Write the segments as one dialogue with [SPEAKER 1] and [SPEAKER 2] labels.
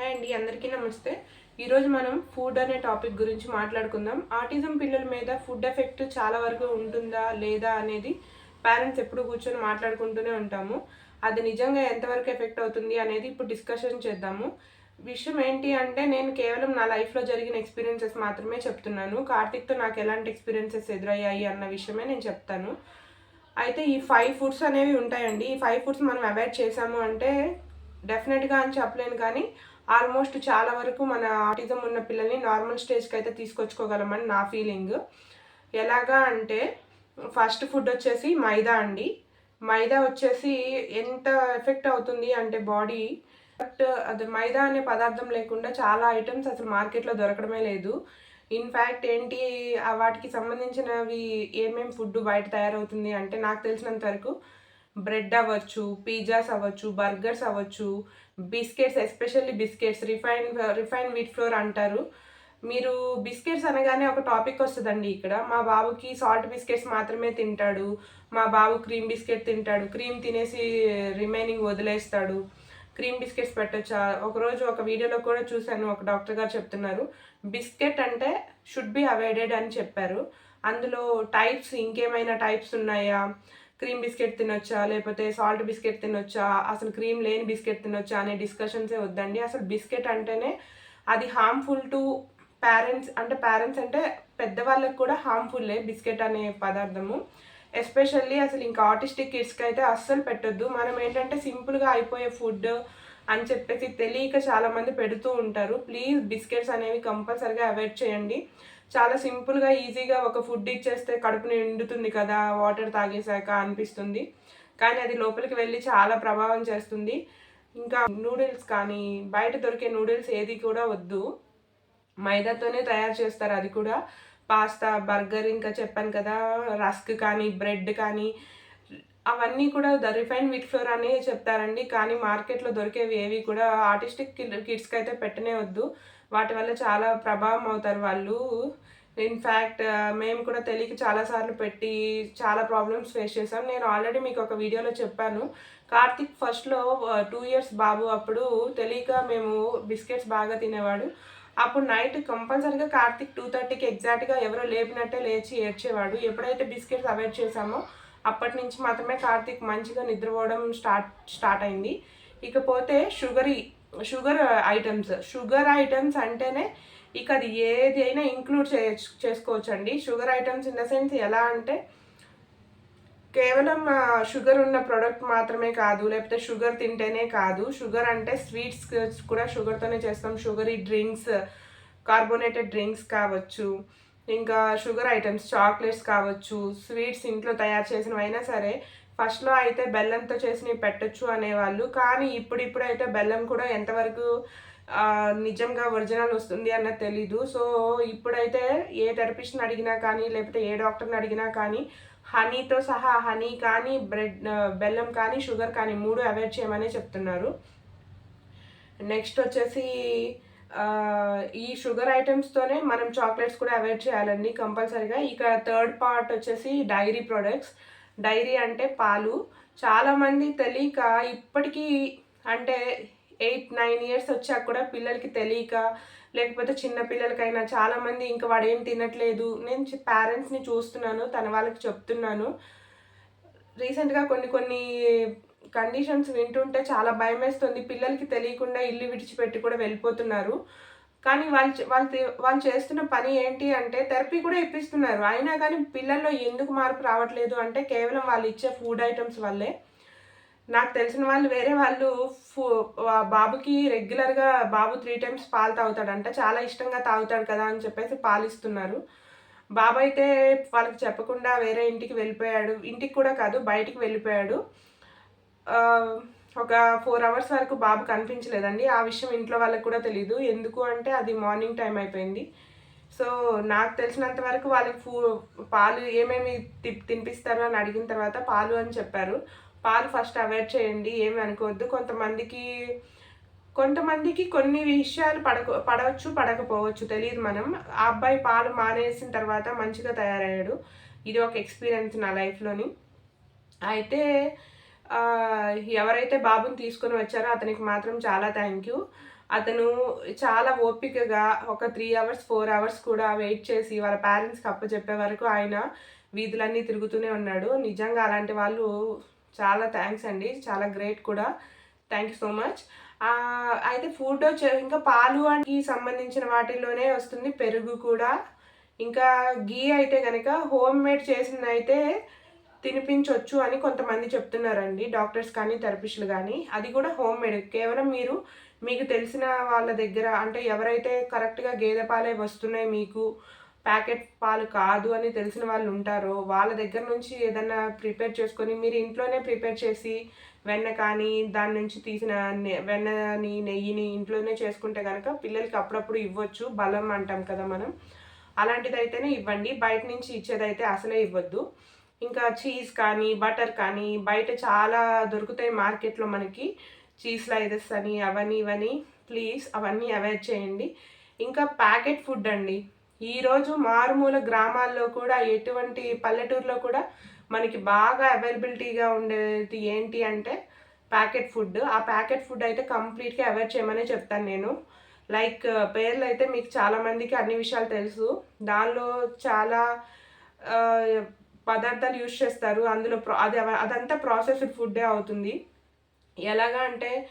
[SPEAKER 1] Hi అండి అందరికీ నమస్తే. ఈరోజు మనం ఫుడ్ అనే టాపిక్ గురించి మాట్లాడుకుందాం. ఆటిజం పిల్లల మీద ఫుడ్ ఎఫెక్ట్ చాలా వరకు ఉంటుందా లేదా అనేది పేరెంట్స్ ఎప్పుడు కూర్చొని మాట్లాడుకుంటూనే ఉంటాము. అది నిజంగా ఎంతవరకు ఎఫెక్ట్ అవుతుంది అనేది ఇప్పుడు డిస్కషన్ చేద్దాము. విషయం ఏంటి అంటే నేను కేవలం నా లైఫ్లో జరిగిన ఎక్స్పీరియన్సెస్ మాత్రమే చెప్తున్నాను. కార్తిక్తో నాకు ఎలాంటి ఎక్స్పీరియన్సెస్ ఎదురయ్యాయి అన్న విషయమే నేను చెప్తాను. అయితే ఈ ఫైవ్ ఫుడ్స్ అనేవి ఉంటాయండి. ఈ ఫైవ్ ఫుడ్స్ మనం అవాయిడ్ చేసాము అంటే డెఫినెట్గా అని చెప్పలేను కానీ ఆల్మోస్ట్ చాలా వరకు మన ఆటిజం ఉన్న పిల్లల్ని నార్మల్ స్టేజ్కి అయితే తీసుకొచ్చుకోగలమని నా ఫీలింగ్. ఎలాగా అంటే ఫస్ట్ ఫుడ్ వచ్చేసి మైదా అండి. మైదా వచ్చేసి ఎంత ఎఫెక్ట్ అవుతుంది అంటే బాడీ బట్ అది మైదా అనే పదార్థం లేకుండా చాలా ఐటమ్స్ అసలు మార్కెట్లో దొరకడమే లేదు. ఇన్ఫ్యాక్ట్ ఏంటి వాటికి సంబంధించినవి ఏమేమి ఫుడ్ బయట తయారవుతుంది అంటే నాకు తెలిసినంత వరకు బ్రెడ్ అవ్వచ్చు పిజ్జాస్ అవ్వచ్చు బర్గర్స్ అవ్వచ్చు biscuits especially biscuits refine refine wheat flour అంటారు. మీరు బిస్కెట్స్ అనగానే ఒక టాపిక్ వస్తుందండి ఇక్కడ. మా బాబుకి సాల్ట్ బిస్కెట్స్ మాత్రమే తింటాడు. మా బాబు క్రీమ్ బిస్కెట్ తింటాడు. క్రీమ్ తినేసి రిమైనింగ్ వదిలేస్తాడు. క్రీమ్ బిస్కెట్స్ పెట్టొచ్చా? ఒకరోజు ఒక వీడియోలో కూడా చూశాను ఒక డాక్టర్ గారు చెప్తున్నారు. బిస్కెట్ అంటే షుడ్ బి అవాయిడెడ్ అని చెప్పారు. అందులో టైప్స్ ఇంకేమైనా టైప్స్ ఉన్నాయా? క్రీమ్ బిస్కెట్ తినొచ్చా? లేకపోతే సాల్ట్ బిస్కెట్ తినొచ్చా? అసలు క్రీమ్ లేని బిస్కెట్ తినొచ్చా? అనే డిస్కషన్సే వద్దండి. అసలు బిస్కెట్ అంటేనే అది హార్మ్ఫుల్ టు పేరెంట్స్ అంటే పేరెంట్స్ అంటే పెద్దవాళ్ళకి కూడా హార్మ్ఫుల్లే బిస్కెట్ అనే పదార్థము. ఎస్పెషల్లీ అసలు ఇంకా ఆటిస్టిక్ కిడ్స్కి అయితే అస్సలు పెట్టొద్దు. మనం ఏంటంటే సింపుల్గా అయిపోయే ఫుడ్ అని చెప్పేసి తెలియక చాలామంది పెడుతూ ఉంటారు. ప్లీజ్ బిస్కెట్స్ అనేవి కంపల్సరిగా అవాయిడ్ చేయండి. చాలా సింపుల్గా ఈజీగా ఒక ఫుడ్ ఇచ్చేస్తే కడుపు నిండుతుంది కదా వాటర్ తాగేశాక అనిపిస్తుంది. కానీ అది లోపలికి వెళ్ళి చాలా ప్రభావం చేస్తుంది. ఇంకా నూడిల్స్ కానీ బయట దొరికే నూడిల్స్ ఏది కూడా వద్దు. మైదాతోనే తయారు చేస్తారు అది కూడా. పాస్తా బర్గర్ ఇంకా చెప్పాను కదా రస్క్ కానీ బ్రెడ్ కానీ అవన్నీ కూడా ద రిఫైన్ విత్ ఫ్లోర్ అని చెప్తారండి. కానీ మార్కెట్లో దొరికేవి ఏవి కూడా ఆర్టిస్టిక్ కిడ్స్కి అయితే పెట్టనే వద్దు. వాటి వల్ల చాలా ప్రభావం అవుతారు వాళ్ళు. ఇన్ఫ్యాక్ట్ మేము కూడా తెలియక చాలాసార్లు పెట్టి చాలా ప్రాబ్లమ్స్ ఫేస్ చేసాం నేను ఆల్రెడీ మీకు ఒక వీడియోలో చెప్పాను. కార్తిక్ ఫస్ట్లో టూ ఇయర్స్ బాబు అప్పుడు తెలియక మేము బిస్కెట్స్ బాగా తినేవాడు. అప్పుడు నైట్ కంపల్సరీగా కార్తిక్ టూ థర్టీకి ఎగ్జాక్ట్గా ఎవరో లేపినట్టే లేచి ఏడ్చేవాడు. ఎప్పుడైతే బిస్కెట్స్ అవాయిడ్ చేసామో అప్పటి నుంచి మాత్రమే కార్తీక్ మంచిగా నిద్రపోవడం స్టార్ట్ స్టార్ట్ అయింది. ఇకపోతే sugary sugar items sugar items అంటేనే ఇక అది ఏది అయినా ఇంక్లూడ్ చే చేసుకోవచ్చండి. Sugar items in the sense ఎలా అంటే కేవలం షుగర్ ఉన్న ప్రోడక్ట్ మాత్రమే కాదు లేకపోతే షుగర్ తింటేనే కాదు. షుగర్ అంటే స్వీట్స్ కూడా షుగర్తోనే చేస్తాం. షుగరీ డ్రింక్స్ కార్బోనేటెడ్ డ్రింక్స్ కావచ్చు. ఇంకా షుగర్ ఐటమ్స్ చాక్లెట్స్ కావచ్చు స్వీట్స్ ఇంట్లో తయారు చేసినవైనా సరే ఫస్ట్లో అయితే బెల్లంతో చేసినవి పెట్టచ్చు అనేవాళ్ళు. కానీ ఇప్పుడిప్పుడైతే అయితే బెల్లం కూడా ఎంతవరకు నిజంగా ఒరిజినల్ వస్తుంది అన్నది తెలీదు. సో ఇప్పుడైతే ఏ థెరపిస్ట్ని అడిగినా కానీ లేకపోతే ఏ డాక్టర్ని అడిగినా కానీ హనీతో సహా హనీ కానీ బ్రెడ్ బెల్లం కానీ షుగర్ కానీ మూడు అవాయిడ్ చేయమని చెప్తున్నారు. నెక్స్ట్ వచ్చేసి ఈ షుగర్ ఐటమ్స్తోనే మనం చాక్లెట్స్ కూడా అవాయిడ్ చేయాలండి కంపల్సరీగా. ఇక థర్డ్ పార్ట్ వచ్చేసి డైరీ ప్రొడక్ట్స్. డైరీ అంటే పాలు. చాలామంది తెలియక ఇప్పటికీ అంటే ఎయిట్ నైన్ ఇయర్స్ వచ్చాక కూడా పిల్లలకి తెలియక లేకపోతే చిన్న పిల్లలకైనా చాలామంది ఇంకా వాడేం తినట్లేదు. నేను పేరెంట్స్ని చూస్తున్నాను తన వాళ్ళకి చెప్తున్నాను. రీసెంట్గా కొన్ని కొన్ని కండిషన్స్ వింటుంటే చాలా భయం వేస్తుంది పిల్లలకి తెలియకుండా ఇల్లు విడిచిపెట్టి కూడా వెళ్ళిపోతున్నారు. కానీ వాళ్ళు వాళ్ళు వాళ్ళు చేస్తున్న పని ఏంటి అంటే థెరపీ కూడా ఇప్పిస్తున్నారు. అయినా కానీ పిల్లల్లో ఎందుకు మార్పు రావట్లేదు అంటే కేవలం వాళ్ళు ఇచ్చే ఫుడ్ ఐటమ్స్ వల్లే. నాకు తెలిసిన వాళ్ళు వేరే వాళ్ళు ఫూ బాబుకి రెగ్యులర్గా బాబు త్రీ టైమ్స్ పాలు తాగుతాడంట. చాలా ఇష్టంగా తాగుతాడు కదా అని చెప్పేసి పాలు ఇస్తున్నారు బాబు అయితే వాళ్ళకి చెప్పకుండా వేరే ఇంటికి వెళ్ళిపోయాడు. ఇంటికి కూడా కాదు బయటికి వెళ్ళిపోయాడు. ఒక ఫోర్ అవర్స్ వరకు బాబు కనిపించలేదండి. ఆ విషయం ఇంట్లో వాళ్ళకి కూడా తెలియదు ఎందుకు అంటే అది మార్నింగ్ టైం అయిపోయింది. సో నాకు తెలిసినంత వరకు వాళ్ళకి ఫూ పాలు ఏమేమి తినిపిస్తారు అని అడిగిన తర్వాత పాలు అని చెప్పారు. పాలు ఫస్ట్ అవాయిడ్ చేయండి ఏమి అనుకోవద్దు. కొంతమందికి కొంతమందికి కొన్ని విషయాలు పడక పడవచ్చు పడకపోవచ్చు. తెలియదు మనం. ఆ అబ్బాయి పాలు మానేసిన తర్వాత మంచిగా తయారయ్యాడు. ఇది ఒక ఎక్స్పీరియన్స్ నా లైఫ్లోని. అయితే ఎవరైతే బాబుని తీసుకొని వచ్చారో అతనికి మాత్రం చాలా థ్యాంక్ యూ అతను చాలా ఓపికగా ఒక త్రీ అవర్స్ ఫోర్ అవర్స్ కూడా వెయిట్ చేసి వాళ్ళ పేరెంట్స్కి అప్పచెప్పే వరకు ఆయన వీధులన్నీ తిరుగుతూనే ఉన్నాడు. నిజంగా అలాంటి వాళ్ళు చాలా థ్యాంక్స్ అండి. చాలా గ్రేట్ కూడా. థ్యాంక్ యూ సో మచ్ అయితే ఫుడ్ వచ్చే ఇంకా పాలు అని సంబంధించిన వాటిల్లోనే వస్తుంది. పెరుగు కూడా. ఇంకా గీ అయితే కనుక హోమ్ మేడ్ చేసిందైతే అయితే తినిపించవచ్చు అని కొంతమంది చెప్తున్నారండి. డాక్టర్స్ కానీ థెరపిస్టులు కానీ. అది కూడా హోమ్ మేడ్ కేవలం మీరు మీకు తెలిసిన వాళ్ళ దగ్గర అంటే ఎవరైతే కరెక్ట్గా గేదె పాలే వస్తున్నాయి మీకు ప్యాకెట్ పాలు కాదు అని తెలిసిన వాళ్ళు ఉంటారో వాళ్ళ దగ్గర నుంచి ఏదన్నా ప్రిపేర్ చేసుకొని మీరు ఇంట్లోనే ప్రిపేర్ చేసి వెన్న కానీ దాని నుంచి తీసిన వెన్నని నెయ్యిని ఇంట్లోనే చేసుకుంటే కనుక పిల్లలకి అప్పుడప్పుడు ఇవ్వచ్చు. బలం అంటాం కదా మనం. అలాంటిది అయితేనే ఇవ్వండి. బయట నుంచి ఇచ్చేదైతే అసలే ఇవ్వద్దు. ఇంకా చీజ్ కానీ బటర్ కానీ బయట చాలా దొరుకుతాయి మార్కెట్లో మనకి. చీజ్ స్లైసెస్ అని అవన్నీ ఇవన్నీ ప్లీజ్ అవన్నీ అవాయిడ్ చేయండి. ఇంకా ప్యాకెట్ ఫుడ్ అండి. ఈరోజు మారుమూల గ్రామాల్లో కూడా ఎటువంటి పల్లెటూరులో కూడా మనకి బాగా అవైలబిలిటీగా ఉండేది ఏంటి అంటే ప్యాకెట్ ఫుడ్. ఆ ప్యాకెట్ ఫుడ్ అయితే కంప్లీట్గా అవాయిడ్ చేయమని చెప్తాను నేను. లైక్ పేర్లు అయితే మీకు చాలామందికి అన్ని విషయాలు తెలుసు. దానిలో చాలా పదార్థాలు యూజ్ చేస్తారు. అందులో అది అదంతా ప్రాసెస్డ్ ఫుడ్డే అవుతుంది. ఎలాగా అంటే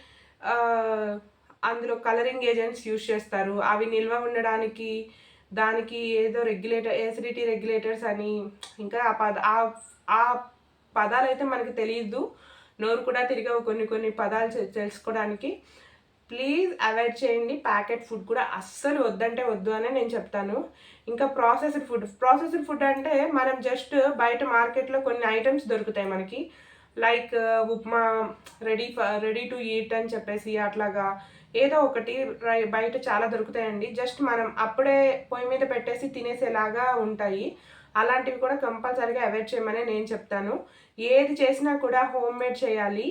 [SPEAKER 1] అందులో కలరింగ్ ఏజెంట్స్ యూజ్ చేస్తారు. అవి నిల్వ ఉండడానికి దానికి ఏదో రెగ్యులేటర్ ఎసిడిటీ రెగ్యులేటర్స్ అని ఇంకా ఆ పద ఆ- ఆ పదాలు అయితే మనకి తెలియదు. నోరు కూడా తిరిగవు కొన్ని కొన్ని పదాలు తెలుసుకోవడానికి. ప్లీజ్ అవాయిడ్ చేయండి. ప్యాకెట్ ఫుడ్ కూడా అస్సలు వద్దంటే వద్దు అని నేను చెప్తాను. ఇంకా ప్రాసెస్డ్ ఫుడ్ ప్రాసెస్డ్ ఫుడ్ అంటే మనం జస్ట్ బయట మార్కెట్లో కొన్ని ఐటమ్స్ దొరుకుతాయి మనకి. Like uh, upma ready ready to eat అని చెప్పేసి అట్లాగా ఏదో ఒకటి బయట చాలా దొరుకుతాయండి. జస్ట్ మనం అప్పుడే పొయ్యి మీద పెట్టేసి తినేసేలాగా ఉంటాయి. అలాంటివి కూడా కంపల్సరీగా అవాయిడ్ చేయమని నేను చెప్తాను. ఏది చేసినా కూడా హోమ్ మేడ్ చేయాలి.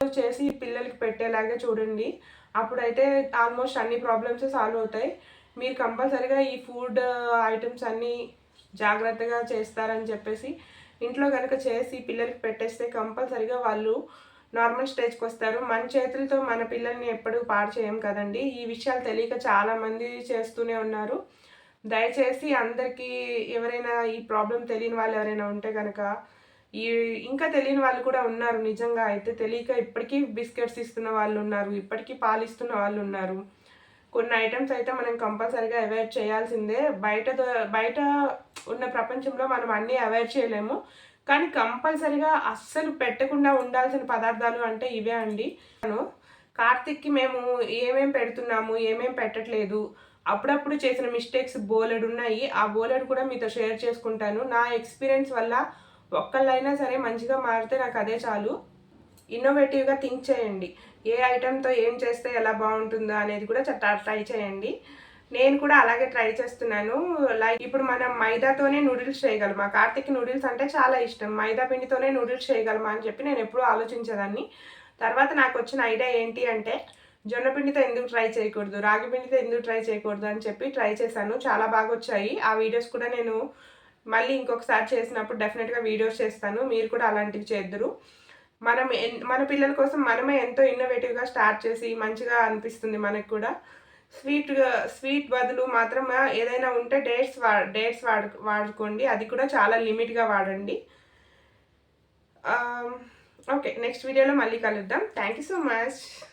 [SPEAKER 1] చేసి పిల్లలకి పెట్టేలాగా చూడండి. అప్పుడైతే ఆల్మోస్ట్ అన్ని ప్రాబ్లమ్స్ సాల్వ్ అవుతాయి. మీరు కంపల్సరీగా ఈ ఫుడ్ ఐటమ్స్ అన్నీ జాగ్రత్తగా చేస్తారని చెప్పేసి ఇంట్లో కనుక చేసి పిల్లలకి పెట్టేస్తే కంపల్సరీగా వాళ్ళు నార్మల్ స్టేజ్కి వస్తారు. మన చేతులతో మన పిల్లల్ని ఎప్పుడూ పాడు చేయం కదండి. ఈ విషయాలు తెలియక చాలామంది చేస్తూనే ఉన్నారు. దయచేసి అందరికీ ఎవరైనా ఈ ప్రాబ్లం తెలియని వాళ్ళు ఎవరైనా ఉంటే కనుక ఈ ఇంకా తెలియని వాళ్ళు కూడా ఉన్నారు నిజంగా. అయితే తెలియక ఇప్పటికీ బిస్కెట్స్ ఇస్తున్న వాళ్ళు ఉన్నారు ఇప్పటికీ పాలు ఇస్తున్న వాళ్ళు ఉన్నారు. కొన్ని ఐటమ్స్ అయితే మనం కంపల్సరీగా అవాయిడ్ చేయాల్సిందే. బయట బయట ఉన్న ప్రపంచంలో మనం అన్నీ అవాయిడ్ చేయలేము. కానీ కంపల్సరీగా అస్సలు పెట్టకుండా ఉండాల్సిన పదార్థాలు అంటే ఇవే అండి. కార్తిక్కి మేము ఏమేం పెడుతున్నాము ఏమేం పెట్టట్లేదు అప్పుడప్పుడు చేసిన మిస్టేక్స్ బోలెడు ఉన్నాయి. ఆ బోలెడు కూడా మీతో షేర్ చేసుకుంటాను. నా ఎక్స్పీరియన్స్ వల్ల ఒక్కళ్ళైనా సరే మంచిగా మారితే నాకు అదే చాలు. ఇన్నోవేటివ్గా థింక్ చేయండి. ఏ ఐటెంతో ఏం చేస్తే ఎలా బాగుంటుందో అనేది కూడా ట్రై చేయండి. నేను కూడా అలాగే ట్రై చేస్తున్నాను. లైక్ ఇప్పుడు మనం మైదాతోనే నూడిల్స్ చేయగలమా? కార్తిక్ నూడిల్స్ అంటే చాలా ఇష్టం. మైదా పిండితోనే నూడిల్స్ చేయగలమా అని చెప్పి నేను ఎప్పుడూ ఆలోచించేదాన్ని. తర్వాత నాకు వచ్చిన ఐడియా ఏంటి అంటే జొన్న పిండితో ఎందుకు ట్రై చేయకూడదు? రాగి పిండితో ఎందుకు ట్రై చేయకూడదు అని చెప్పి ట్రై చేశాను. చాలా బాగా వచ్చాయి. ఆ వీడియోస్ కూడా నేను మళ్ళీ ఇంకొకసారి చేసినప్పుడు డెఫినెట్గా వీడియోస్ చేస్తాను. మీరు కూడా అలాంటివి చేద్దరు. మనం ఎన్- మన పిల్లల కోసం మనమే ఎంతో ఇన్నోవేటివ్గా స్టార్ట్ చేసి మంచిగా అనిపిస్తుంది మనకు కూడా. స్వీట్గా స్వీట్ బదులు మాత్రం ఏదైనా ఉంటే డేట్స్ వా డేట్స్ వాడు వాడుకోండి. అది కూడా చాలా లిమిట్గా వాడండి. ఓకే నెక్స్ట్ వీడియోలో మళ్ళీ కలుద్దాం. Thank you so much